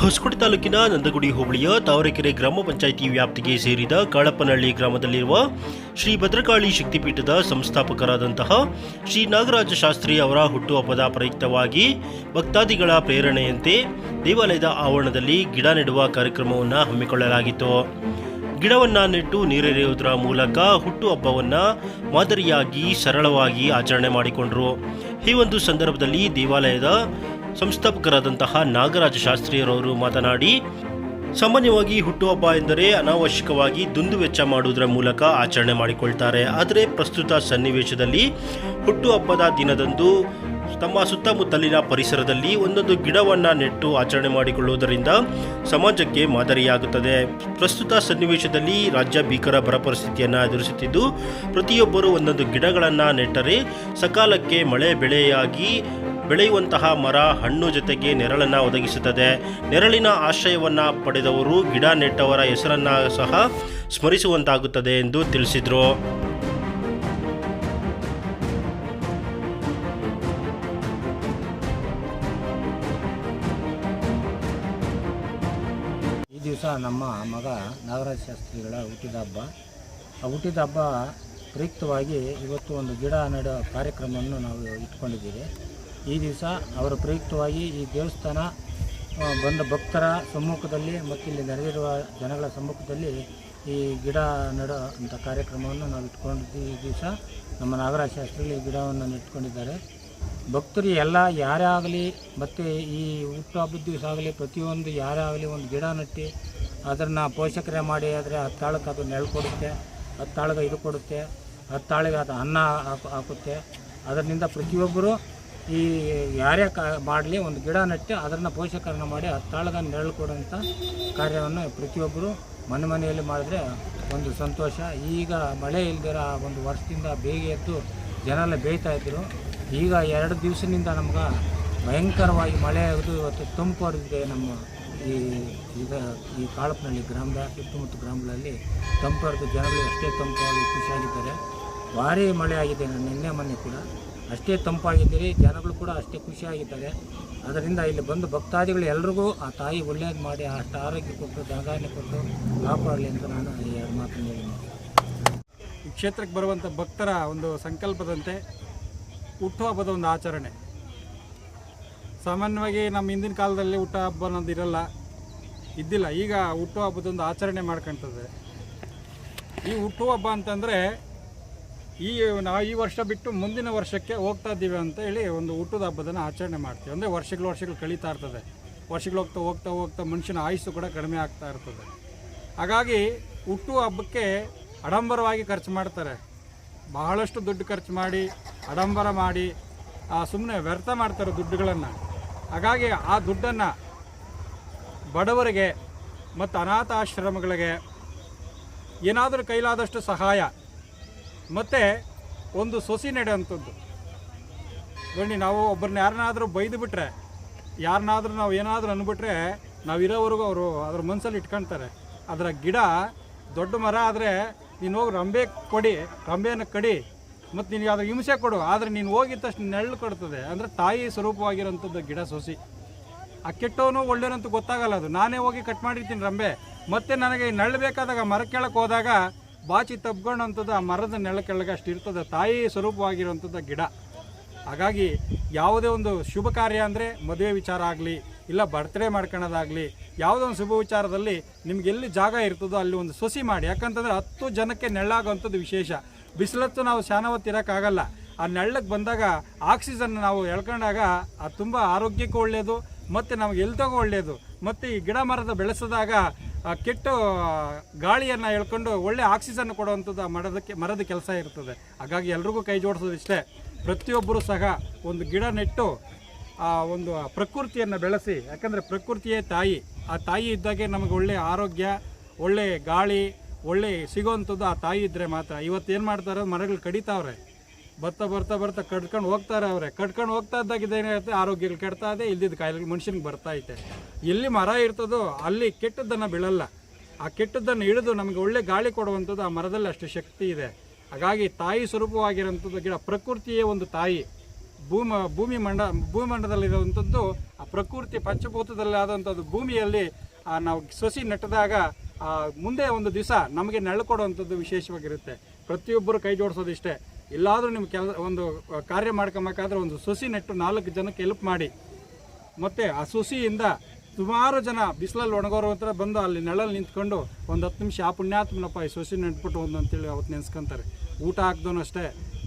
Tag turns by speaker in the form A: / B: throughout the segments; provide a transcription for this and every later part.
A: ಹೊಸಕೋಟೆ ತಾಲೂಕಿನ ನಂದಗುಡಿ ಹೋಬಳಿಯ ತಾವರೆಕೆರೆ ಗ್ರಾಮ ಪಂಚಾಯಿತಿ ವ್ಯಾಪ್ತಿಗೆ ಸೇರಿದ ಕಾಳಪ್ಪನಹಳ್ಳಿ ಗ್ರಾಮದಲ್ಲಿರುವ ಶ್ರೀ ಭದ್ರಕಾಳಿ ಶಕ್ತಿಪೀಠದ ಸಂಸ್ಥಾಪಕರಾದಂತಹ ಶ್ರೀ ನಾಗರಾಜ ಶಾಸ್ತ್ರಿ ಅವರ ಹುಟ್ಟುಹಬ್ಬದ ಪ್ರಯುಕ್ತವಾಗಿ ಭಕ್ತಾದಿಗಳ ಪ್ರೇರಣೆಯಂತೆ ದೇವಾಲಯದ ಆವರಣದಲ್ಲಿ ಗಿಡ ನೆಡುವ ಕಾರ್ಯಕ್ರಮವನ್ನು ಹಮ್ಮಿಕೊಳ್ಳಲಾಗಿತ್ತು. ಗಿಡವನ್ನು ನೆಟ್ಟು ನೀರೆರೆಯುವುದರ ಮೂಲಕ ಹುಟ್ಟುಹಬ್ಬವನ್ನು ಮಾದರಿಯಾಗಿ ಸರಳವಾಗಿ ಆಚರಣೆ ಮಾಡಿಕೊಂಡರು. ಈ ಒಂದು ಸಂದರ್ಭದಲ್ಲಿ ದೇವಾಲಯದ ಸಂಸ್ಥಾಪಕರಾದಂತಹ ನಾಗರಾಜ ಶಾಸ್ತ್ರಿಯರವರು ಮಾತನಾಡಿ, ಸಾಮಾನ್ಯವಾಗಿ ಹುಟ್ಟುಹಬ್ಬ ಎಂದರೆ ಅನಾವಶ್ಯಕವಾಗಿ ದುಂದು ವೆಚ್ಚ ಮಾಡುವುದರ ಮೂಲಕ ಆಚರಣೆ ಮಾಡಿಕೊಳ್ತಾರೆ. ಆದರೆ ಪ್ರಸ್ತುತ ಸನ್ನಿವೇಶದಲ್ಲಿ ಹುಟ್ಟುಹಬ್ಬದ ದಿನದಂದು ತಮ್ಮ ಸುತ್ತಮುತ್ತಲಿನ ಪರಿಸರದಲ್ಲಿ ಒಂದೊಂದು ಗಿಡವನ್ನು ನೆಟ್ಟು ಆಚರಣೆ ಮಾಡಿಕೊಳ್ಳುವುದರಿಂದ ಸಮಾಜಕ್ಕೆ ಮಾದರಿಯಾಗುತ್ತದೆ. ಪ್ರಸ್ತುತ ಸನ್ನಿವೇಶದಲ್ಲಿ ರಾಜ್ಯ ಭೀಕರ ಬರ ಪರಿಸ್ಥಿತಿಯನ್ನು ಎದುರಿಸುತ್ತಿದ್ದು, ಪ್ರತಿಯೊಬ್ಬರು ಒಂದೊಂದು ಗಿಡಗಳನ್ನು ನೆಟ್ಟರೆ ಸಕಾಲಕ್ಕೆ ಮಳೆ ಬೆಳೆಯಾಗಿ ಬೆಳೆಯುವಂತಹ ಮರ ಹಣ್ಣು ಜೊತೆಗೆ ನೆರಳನ್ನು ಒದಗಿಸುತ್ತದೆ. ನೆರಳಿನ ಆಶ್ರಯವನ್ನು ಪಡೆದವರು ಗಿಡ ನೆಟ್ಟವರ ಹೆಸರನ್ನು ಸಹ ಸ್ಮರಿಸುವಂತಾಗುತ್ತದೆ ಎಂದು ತಿಳಿಸಿದರು.
B: ಈ ದಿವಸ ನಮ್ಮ ಮಗ ನಾಗರಾಜ ಶಾಸ್ತ್ರಿಗಳ ಹುಟ್ಟಿದ ಹಬ್ಬ. ಆ ಹುಟ್ಟಿದ ಹಬ್ಬ ಪ್ರಯುಕ್ತವಾಗಿ ಇವತ್ತು ಒಂದು ಗಿಡ ನೆಡೋ ಕಾರ್ಯಕ್ರಮವನ್ನು ನಾವು ಇಟ್ಕೊಂಡಿದ್ದೀವಿ. ಈ ದಿವಸ ಅವರ ಪ್ರಯುಕ್ತವಾಗಿ ಈ ದೇವಸ್ಥಾನ ಬಂದ ಭಕ್ತರ ಸಮ್ಮುಖದಲ್ಲಿ ಮತ್ತು ಇಲ್ಲಿ ನೆರೆದಿರುವ ಜನಗಳ ಸಮ್ಮುಖದಲ್ಲಿ ಈ ಗಿಡ ನೆಡೋ ಅಂಥ ಕಾರ್ಯಕ್ರಮವನ್ನು ನಾವು ಇಟ್ಕೊಂಡಿದ್ದೀವಿ. ಈ ದಿವಸ ನಮ್ಮ ನಾಗರಾಜ ಈ ಗಿಡವನ್ನು ನೆಟ್ಕೊಂಡಿದ್ದಾರೆ ಭಕ್ತರು ಎಲ್ಲ ಯಾರೇ ಆಗಲಿ ಮತ್ತು ಈ ಹುಟ್ಟುಹಬ್ಬದ ದಿವಸ ಆಗಲಿ ಪ್ರತಿಯೊಂದು ಯಾರೇ ಆಗಲಿ ಒಂದು ಗಿಡ ನೆಟ್ಟು ಅದನ್ನು ಪೋಷಕರೇ ಮಾಡಿ ಆದರೆ ಹತ್ತಾಳಕ್ಕೆ ಅದು ನೆರಳು ಕೊಡುತ್ತೆ ಹತ್ತಾಳಿಗೆ ಇದು ಕೊಡುತ್ತೆ ಹತ್ತಾಳಿಗೆ ಅದು ಅನ್ನ ಹಾಕು, ಹಾಕುತ್ತೆ. ಅದರಿಂದ ಪ್ರತಿಯೊಬ್ಬರು ಈ ಯಾರೇ ಕಾ ಮಾಡಲಿ ಒಂದು ಗಿಡ ನೆಟ್ಟು ಅದನ್ನು ಪೋಷಕರನ್ನ ಮಾಡಿ ಹತ್ತಾಳಗ ನೆರಳು ಕೊಡುವಂಥ ಕಾರ್ಯವನ್ನು ಪ್ರತಿಯೊಬ್ಬರು ಮನೆ ಮನೆಯಲ್ಲಿ ಮಾಡಿದ್ರೆ ಒಂದು ಸಂತೋಷ. ಈಗ ಮಳೆ ಇಲ್ದಿರ ಒಂದು ವರ್ಷದಿಂದ ಬೇಗ ಎದ್ದು ಜನ ಬೇಯ್ತಾ ಇದ್ದರು ಈಗ ಎರಡು ದಿವಸದಿಂದ ನಮ್ಗೆ ಭಯಂಕರವಾಗಿ ಮಳೆ ಆಗೋದು ಇವತ್ತು ತಂಪು ಹರಿದಿದೆ ನಮ್ಮ ಈ ಈಗ ಈ ಕಾಳಪ್ಪನಲ್ಲಿ ಗ್ರಾಮದ ಸುತ್ತಮುತ್ತ ಗ್ರಾಮಗಳಲ್ಲಿ ತಂಪು ಹರಿದು ಜನಗಳು ಅಷ್ಟೇ ತಂಪಾಗಿ ಖುಷಿಯಾಗಿದ್ದಾರೆ. ಭಾರಿ ಮಳೆ ಆಗಿದೆ ನಿನ್ನೆ ಮೊನ್ನೆ ಕೂಡ. ಅಷ್ಟೇ ತಂಪಾಗಿದ್ದೀರಿ, ಜನಗಳು ಕೂಡ ಅಷ್ಟೇ ಖುಷಿಯಾಗಿದ್ದಾರೆ. ಅದರಿಂದ ಇಲ್ಲಿ ಬಂದು ಭಕ್ತಾದಿಗಳು ಎಲ್ರಿಗೂ ಆ ತಾಯಿ ಒಳ್ಳೆಯದು ಮಾಡಿ ಅಷ್ಟು ಆರೋಗ್ಯ ಕೊಟ್ಟು ಧನಧಾನ್ಯ ಕೊಟ್ಟು ಕಾಪಾಡಲಿ ಅಂತ ನಾನು ಈ ಎರಡು
C: ಈ ಕ್ಷೇತ್ರಕ್ಕೆ ಬರುವಂಥ ಭಕ್ತರ ಒಂದು ಸಂಕಲ್ಪದಂತೆ ಹುಟ್ಟುಹಬ್ಬದ ಒಂದು ಆಚರಣೆ. ಸಾಮಾನ್ಯವಾಗಿ ನಮ್ಮ ಹಿಂದಿನ ಕಾಲದಲ್ಲಿ ಹುಟ್ಟುಹಬ್ಬ ಅನ್ನೋದು ಇರಲ್ಲ, ಇದ್ದಿಲ್ಲ. ಈಗ ಹುಟ್ಟುಹಬ್ಬದ ಒಂದು ಆಚರಣೆ ಮಾಡ್ಕೊಂತದೆ ಈ ಹುಟ್ಟುಹಬ್ಬ ಅಂತಂದರೆ ಈ ನಾವು ಈ ವರ್ಷ ಬಿಟ್ಟು ಮುಂದಿನ ವರ್ಷಕ್ಕೆ ಹೋಗ್ತಾ ಇದ್ದೀವಿ ಅಂತ ಹೇಳಿ ಒಂದು ಹುಟ್ಟದ ಹಬ್ಬದನ್ನು ಆಚರಣೆ ಮಾಡ್ತೀವಿ. ಅಂದರೆ ವರ್ಷಗಳು ವರ್ಷಗಳು ಕಳೀತಾ ಇರ್ತದೆ. ವರ್ಷಗಳು ಹೋಗ್ತಾ ಹೋಗ್ತಾ ಹೋಗ್ತಾ ಮನುಷ್ಯನ ಆಯಸ್ಸು ಕೂಡ ಕಡಿಮೆ ಆಗ್ತಾ ಇರ್ತದೆ. ಹಾಗಾಗಿ ಹುಟ್ಟು ಹಬ್ಬಕ್ಕೆ ಆಡಂಬರವಾಗಿ ಖರ್ಚು ಮಾಡ್ತಾರೆ. ಬಹಳಷ್ಟು ದುಡ್ಡು ಖರ್ಚು ಮಾಡಿ, ಆಡಂಬರ ಮಾಡಿ ಸುಮ್ಮನೆ ವ್ಯರ್ಥ ಮಾಡ್ತಾರೆ ದುಡ್ಡುಗಳನ್ನು. ಹಾಗಾಗಿ ಆ ದುಡ್ಡನ್ನು ಬಡವರಿಗೆ ಮತ್ತು ಅನಾಥಾಶ್ರಮಗಳಿಗೆ ಏನಾದರೂ ಕೈಲಾದಷ್ಟು ಸಹಾಯ ಮತ್ತು ಒಂದು ಸೊಸಿ ನಡೆಯುವಂಥದ್ದು. ನೋಡಿ, ನಾವು ಒಬ್ಬರನ್ನ ಯಾರನ್ನಾದರೂ ಬೈದು ಬಿಟ್ಟರೆ ಯಾರನ್ನಾದರೂ ನಾವು ಏನಾದರೂ ಅಂದ್ಬಿಟ್ರೆ ನಾವು ಇರೋವರೆಗೂ ಅವರು ಅದ್ರ ಮನಸ್ಸಲ್ಲಿ ಇಟ್ಕೊಳ್ತಾರೆ ಅದರ ಗಿಡ ದೊಡ್ಡ ಮರ ಆದರೆ ನೀನು ಹೋಗಿ ರಂಬೆ ಕೊಡಿ, ರಂಬೆಯನ್ನು ಕಡಿ, ಮತ್ತು ನಿನಗೆ ಅದ್ರ ಹಿಂಸೆ ಕೊಡು, ಆದರೆ ನೀನು ಹೋಗಿದ ತಕ್ಷಣ ನೆರಳು ಕೊಡ್ತದೆ. ಅಂದರೆ ತಾಯಿ ಸ್ವರೂಪವಾಗಿರೋಂಥದ್ದು ಗಿಡ ಸೊಸಿ. ಆ ಕೆಟ್ಟವನು ಒಳ್ಳೆಯವಂತೂ ಗೊತ್ತಾಗಲ್ಲ ಅದು. ನಾನೇ ಹೋಗಿ ಕಟ್ ಮಾಡಿರ್ತೀನಿ ರಂಬೆ. ಮತ್ತೆ ನನಗೆ ನೆರಳು ಬೇಕಾದಾಗ ಮರ ಕೇಳಕ್ಕೆ ಹೋದಾಗ ಬಾಚಿ ತಬ್ಕೊಂಡಂಥದ್ದು ಆ ಮರದ ನೆಳ ಕೆಳಗೆ ಅಷ್ಟು ಇರ್ತದೆ, ತಾಯಿ ಸ್ವರೂಪವಾಗಿರುವಂಥದ್ದು ಗಿಡ. ಹಾಗಾಗಿ ಯಾವುದೇ ಒಂದು ಶುಭ ಕಾರ್ಯ ಅಂದರೆ ಮದುವೆ ವಿಚಾರ ಆಗಲಿ, ಇಲ್ಲ ಬರ್ತ್ಡೇ ಮಾಡ್ಕೊಳ್ಳೋದಾಗಲಿ ಯಾವುದೋ ಒಂದು ಶುಭ ವಿಚಾರದಲ್ಲಿ ನಿಮ್ಗೆ ಎಲ್ಲಿ ಜಾಗ ಇರ್ತದೋ ಅಲ್ಲಿ ಒಂದು ಸೊಸಿ ಮಾಡಿ. ಯಾಕಂತಂದರೆ ಹತ್ತು ಜನಕ್ಕೆ ನೆಳ್ಳಾಗುವಂಥದ್ದು ವಿಶೇಷ. ಬಿಸಿಲತ್ತು ನಾವು ಶಾನವತ್ತಿರೋಕ್ಕಾಗಲ್ಲ ಆ ನೆಳ್ಳಕ್ಕೆ ಬಂದಾಗ ಆಕ್ಸಿಜನ್ ನಾವು ಎಳ್ಕೊಂಡಾಗ ಅದು ತುಂಬ ಆರೋಗ್ಯಕ್ಕೂ ಒಳ್ಳೆಯದು ಮತ್ತು ನಮಗೆ ಎಲ್ತಗೂ ಒಳ್ಳೆಯದು ಮತ್ತು ಈ ಗಿಡ ಮರದ ಬೆಳೆಸಿದಾಗ ಕೆಟ್ಟ ಗಾಳಿಯನ್ನು ಎಳ್ಕೊಂಡು ಒಳ್ಳೆ ಆಕ್ಸಿಜನ್ ಕೊಡುವಂಥದ್ದು ಆ ಮರದಕ್ಕೆ ಮರದ ಕೆಲಸ ಇರ್ತದೆ. ಹಾಗಾಗಿ ಎಲ್ರಿಗೂ ಕೈ ಜೋಡಿಸೋದು ಇಷ್ಟೇ. ಪ್ರತಿಯೊಬ್ಬರೂ ಸಹ ಒಂದು ಗಿಡ ನೆಟ್ಟು ಆ ಒಂದು ಪ್ರಕೃತಿಯನ್ನು ಬೆಳೆಸಿ, ಯಾಕಂದರೆ ಪ್ರಕೃತಿಯೇ ತಾಯಿ. ಆ ತಾಯಿ ಇದ್ದಾಗೆ ನಮಗೆ ಒಳ್ಳೆಯ ಆರೋಗ್ಯ, ಒಳ್ಳೆ ಗಾಳಿ, ಒಳ್ಳೆ ಸಿಗೋವಂಥದ್ದು ಆ ತಾಯಿ ಇದ್ದರೆ ಮಾತ್ರ. ಇವತ್ತು ಏನು ಮಾಡ್ತಾರೆ? ಮರಗಳು ಕಡಿತಾವ್ರೆ. ಬರ್ತಾ ಬರ್ತಾ ಬರ್ತಾ ಕಟ್ಕೊಂಡು ಹೋಗ್ತಾರೆ ಅವರೇ. ಕಟ್ಕೊಂಡು ಹೋಗ್ತಾ ಇದ್ದಾಗ ಇದೇನಾಗುತ್ತೆ ಆರೋಗ್ಯಗಳು ಕೆಡ್ತಾ ಇದೆ ಇಲ್ದಿದ್ದ ಕಾಯಿಲೆಗಳು ಮನುಷ್ಯನಿಗೆ ಬರ್ತಾ ಐತೆ. ಎಲ್ಲಿ ಮರ ಇರ್ತದೋ ಅಲ್ಲಿ ಕೆಟ್ಟದ್ದನ್ನು ಬೀಳಲ್ಲ. ಆ ಕೆಟ್ಟದ್ದನ್ನು ಹಿಡಿದು ನಮಗೆ ಒಳ್ಳೆ ಗಾಳಿ ಕೊಡುವಂಥದ್ದು ಆ ಮರದಲ್ಲಿ ಅಷ್ಟು ಶಕ್ತಿ ಇದೆ. ಹಾಗಾಗಿ ತಾಯಿ ಸ್ವರೂಪವಾಗಿರುವಂಥದ್ದು ಗಿಡ ಪ್ರಕೃತಿಯೇ ಒಂದು ತಾಯಿ. ಭೂಮ, ಭೂಮಿ ಮಂಡ ಭೂಮಂಡದಲ್ಲಿರುವಂಥದ್ದು ಆ ಪ್ರಕೃತಿ ಪಂಚಭೂತದಲ್ಲಿ ಆದಂಥದ್ದು ಭೂಮಿಯಲ್ಲಿ ನಾವು ಸಸಿ ನೆಟ್ಟದಾಗ ಮುಂದೆ ಒಂದು ದಿವಸ ನಮಗೆ ನೆರಳು ಕೊಡುವಂಥದ್ದು ವಿಶೇಷವಾಗಿರುತ್ತೆ. ಪ್ರತಿಯೊಬ್ಬರು ಕೈ ಜೋಡಿಸೋದು ಇಷ್ಟೇ. ಎಲ್ಲಾದರೂ ನಿಮ್ಮ ಕೆಲ, ಒಂದು ಕಾರ್ಯ ಮಾಡ್ಕೊಬೇಕಾದ್ರೆ ಒಂದು ಸಸಿ ನೆಟ್ಟು ನಾಲ್ಕು ಜನಕ್ಕೆ ಹೆಲ್ಪ್ ಮಾಡಿ. ಮತ್ತು ಆ ಸುಸಿಯಿಂದ ಸುಮಾರು ಜನ ಬಿಸಿಲಲ್ಲಿ ಒಣಗೋರು ಹತ್ರ ಬಂದು ಅಲ್ಲಿ ನೆಳಲ್ಲಿ ನಿಂತ್ಕೊಂಡು ಒಂದು ಹತ್ತು ನಿಮಿಷ ಆ ಪುಣ್ಯಾತ್ಮನಪ್ಪ ಈ ಸೊಸಿ ನೆಟ್ಬಿಟ್ಟು ಒಂದು ಅಂತೇಳಿ ಅವತ್ತು ನೆನೆಸ್ಕೊಂತಾರೆ. ಊಟ ಹಾಕ್ದೋನು ಅಷ್ಟೇ.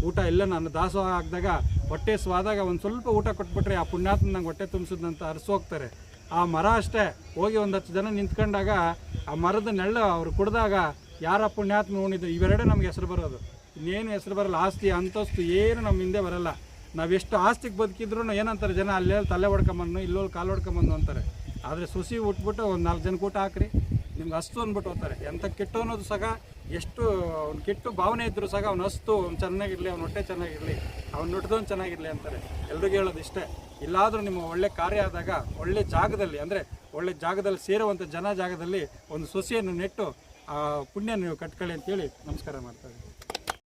C: ಊಟ ಇಲ್ಲ, ನಾನು ದಾಸೋಹ ಹಾಕಿದಾಗ ಹೊಟ್ಟೆ ಸ್ವಾದಾಗ ಒಂದು ಸ್ವಲ್ಪ ಊಟ ಕೊಟ್ಬಿಟ್ರೆ ಆ ಪುಣ್ಯಾತ್ಮ ನಂಗೆ ಹೊಟ್ಟೆ ತುಂಬಿಸಿದಂತ ಅರಸು ಹೋಗ್ತಾರೆ. ಆ ಮರ ಅಷ್ಟೇ. ಹೋಗಿ ಒಂದು ಹತ್ತು ಜನ ನಿಂತ್ಕೊಂಡಾಗ ಆ ಮರದ ನೆಳ್ಳು ಅವ್ರು ಕುಡಿದಾಗ ಯಾರ ಪುಣ್ಯಾತ್ಮ ಉಣಿದ್ರು? ಇವೆರಡೇ ನಮ್ಗೆ ಹೆಸರು ಬರೋದು. ಇನ್ನೇನು ಹೆಸರು ಬರಲ್ಲ, ಆಸ್ತಿ ಅಂತಸ್ತು ಏನು ನಮ್ಮ ಹಿಂದೆ ಬರಲ್ಲ. ನಾವೆಷ್ಟು ಆಸ್ತಿಗೆ ಬದುಕಿದ್ರು ಏನಂತಾರೆ ಜನ, ಅಲ್ಲೇ ತಲೆ ಹೊಡ್ಕೊಂಬಂದು ಇಲ್ಲೋಲ್ ಕಾಲು ಹೊಡ್ಕೊಂಬಂದು ಅಂತಾರೆ. ಆದರೆ ಸುಸಿ ಉಟ್ಬಿಟ್ಟು ಒಂದು ನಾಲ್ಕು ಜನ ಊಟ ಹಾಕ್ರಿ, ನಿಮ್ಗೆ ಅಸ್ತು ಅಂದ್ಬಿಟ್ಟು ಹೋಗ್ತಾರೆ. ಎಂಥ ಕೆಟ್ಟು ಅನ್ನೋದು ಸಹ ಎಷ್ಟು ಅವ್ನು ಕೆಟ್ಟು ಭಾವನೆ ಇದ್ದರೂ ಸಹ ಅವ್ನು ಅಸ್ತು, ಅವ್ನು ಚೆನ್ನಾಗಿರಲಿ, ಅವ್ನ ಹೊಟ್ಟೆ ಚೆನ್ನಾಗಿರಲಿ, ಅವ್ನು ನುಟ್ದವ್ನು ಚೆನ್ನಾಗಿರಲಿ ಅಂತಾರೆ. ಎಲ್ರಿಗೂ ಹೇಳೋದು ಇಷ್ಟೇ. ಇಲ್ಲಾದರೂ ನಿಮ್ಮ ಒಳ್ಳೆ ಕಾರ್ಯ ಆದಾಗ ಒಳ್ಳೆ ಜಾಗದಲ್ಲಿ, ಅಂದರೆ ಒಳ್ಳೆ ಜಾಗದಲ್ಲಿ ಸೇರುವಂಥ ಜನ ಜಾಗದಲ್ಲಿ ಒಂದು ಸೊಸೆಯನ್ನು ನೆಟ್ಟು, ಆ ಪುಣ್ಯ ನೀವು ಕಟ್ಕೊಳ್ಳಿ ಅಂತೇಳಿ ನಮಸ್ಕಾರ ಮಾಡ್ತಾರೆ